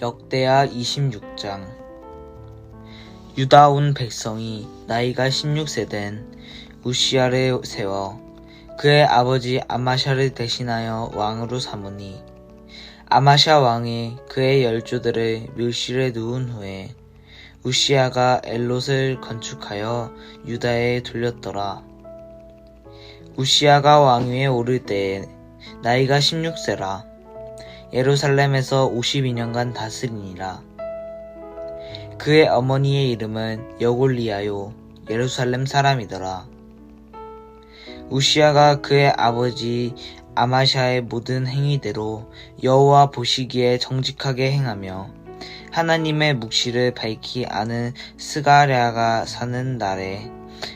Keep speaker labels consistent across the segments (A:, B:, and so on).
A: 역대하 26장 유다 온 백성이 나이가 16세 된 우시아를 세워 그의 아버지 아마샤를 대신하여 왕으로 삼으니 아마샤 왕이 그의 열조들을 묘실에 누운 후에 우시아가 엘롯을 건축하여 유다에 돌렸더라. 우시아가 왕위에 오를 때에 나이가 16세라. 예루살렘에서 52년간 다스리니라. 그의 어머니의 이름은 여골리아요 예루살렘 사람이더라. 우시아가 그의 아버지 아마샤의 모든 행위대로 여호와 보시기에 정직하게 행하며 하나님의 묵시를 밝히 아는 스가랴가 사는 날에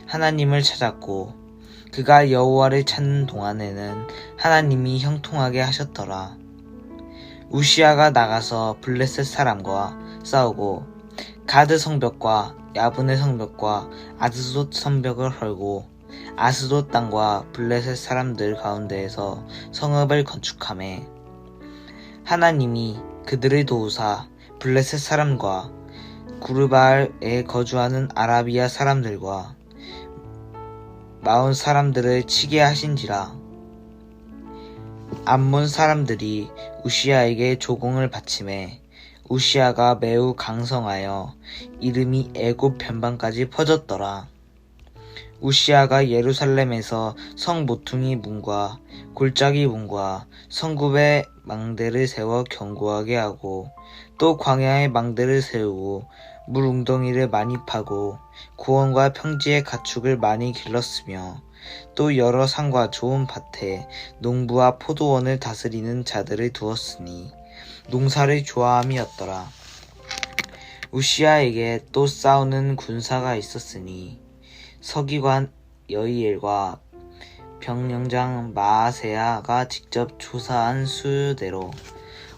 A: 하나님을 찾았고 그가 여호와를 찾는 동안에는 하나님이 형통하게 하셨더라. 우시아가 나가서 블레셋 사람과 싸우고 가드 성벽과 야분의 성벽과 아스돗 성벽을 헐고 아스돗 땅과 블레셋 사람들 가운데에서 성읍을 건축함에 하나님이 그들을 도우사 블레셋 사람과 구르발에 거주하는 아라비아 사람들과 마온 사람들을 치게 하신지라 암몬 사람들이 우시아에게 조공을 바침해 우시아가 매우 강성하여 이름이 애굽 변방까지 퍼졌더라. 우시아가 예루살렘에서 성 모퉁이 문과 골짜기 문과 성굽의 망대를 세워 견고하게 하고 또 광야의 망대를 세우고 물 웅덩이를 많이 파고 구원과 평지의 가축을 많이 길렀으며 또 여러 산과 좋은 밭에 농부와 포도원을 다스리는 자들을 두었으니 농사를 좋아함이었더라. 우시아에게 또 싸우는 군사가 있었으니 서기관 여이엘과 병령장 마아세야가 직접 조사한 수대로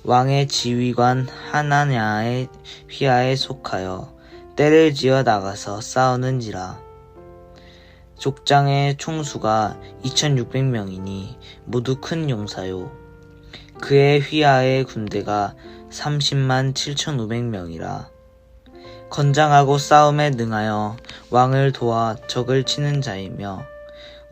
A: 왕의 지휘관 하나냐의 휘하에 속하여 때를 지어 나가서 싸우는지라. 족장의 총수가 2600명이니 모두 큰 용사요. 그의 휘하의 군대가 30만 7500명이라. 건장하고 싸움에 능하여 왕을 도와 적을 치는 자이며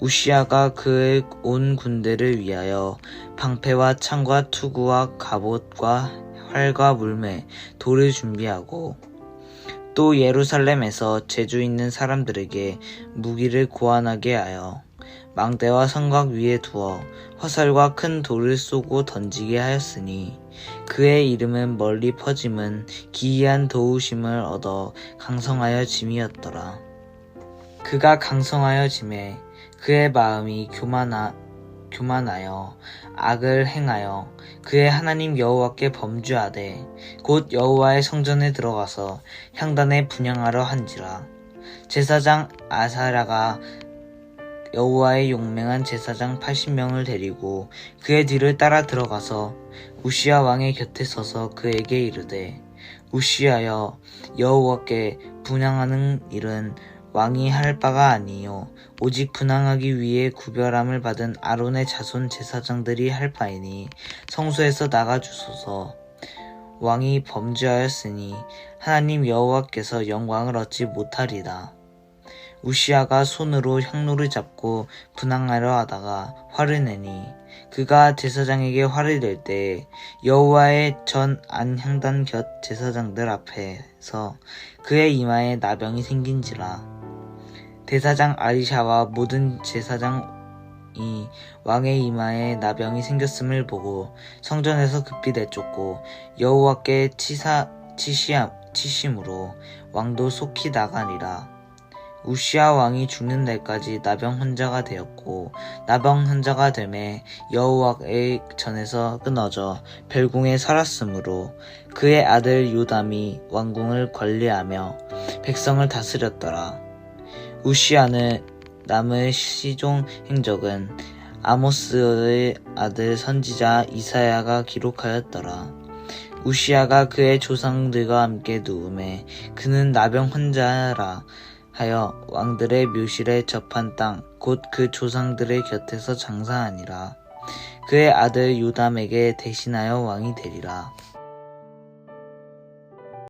A: 우시아가 그의 온 군대를 위하여 방패와 창과 투구와 갑옷과 활과 물매, 돌을 준비하고 또 예루살렘에서 재주 있는 사람들에게 무기를 고안하게 하여 망대와 성곽 위에 두어 화살과 큰 돌을 쏘고 던지게 하였으니 그의 이름은 멀리 퍼짐은 기이한 도우심을 얻어 강성하여 짐이었더라. 그가 강성하여 짐에 그의 마음이 교만하, 교만하여 악을 행하여 그의 하나님 여호와께 범죄하되 곧 여호와의 성전에 들어가서 향단에 분양하려 한지라 제사장 아사라가 여호와의 용맹한 제사장 80명을 데리고 그의 뒤를 따라 들어가서 우시아 왕의 곁에 서서 그에게 이르되 우시아여 여호와께 분양하는 일은 왕이 할 바가 아니요 오직 분양하기 위해 구별함을 받은 아론의 자손 제사장들이 할 바이니 성소에서 나가 주소서 왕이 범죄하였으니 하나님 여호와께서 영광을 얻지 못하리다. 우시아가 손으로 향로를 잡고 분항하려 하다가 화를 내니 그가 제사장에게 화를 낼 때 여호와의 전 안향단 곁 제사장들 앞에서 그의 이마에 나병이 생긴지라 대사장 아리샤와 모든 제사장이 왕의 이마에 나병이 생겼음을 보고 성전에서 급히 내쫓고 여호와께 치사 치시함 치심으로 왕도 속히 나가니라. 우시아 왕이 죽는 날까지 나병 환자가 되었고 나병 환자가 되매 여호와의 전에서 끊어져 별궁에 살았으므로 그의 아들 요담이 왕궁을 관리하며 백성을 다스렸더라. 우시아는 남의 시종 행적은 아모스의 아들 선지자 이사야가 기록하였더라. 우시아가 그의 조상들과 함께 누움에 그는 나병 환자라 하여 왕들의 묘실에 접한 땅 곧 그 조상들의 곁에서 장사하니라. 그의 아들 요담에게 대신하여 왕이 되리라.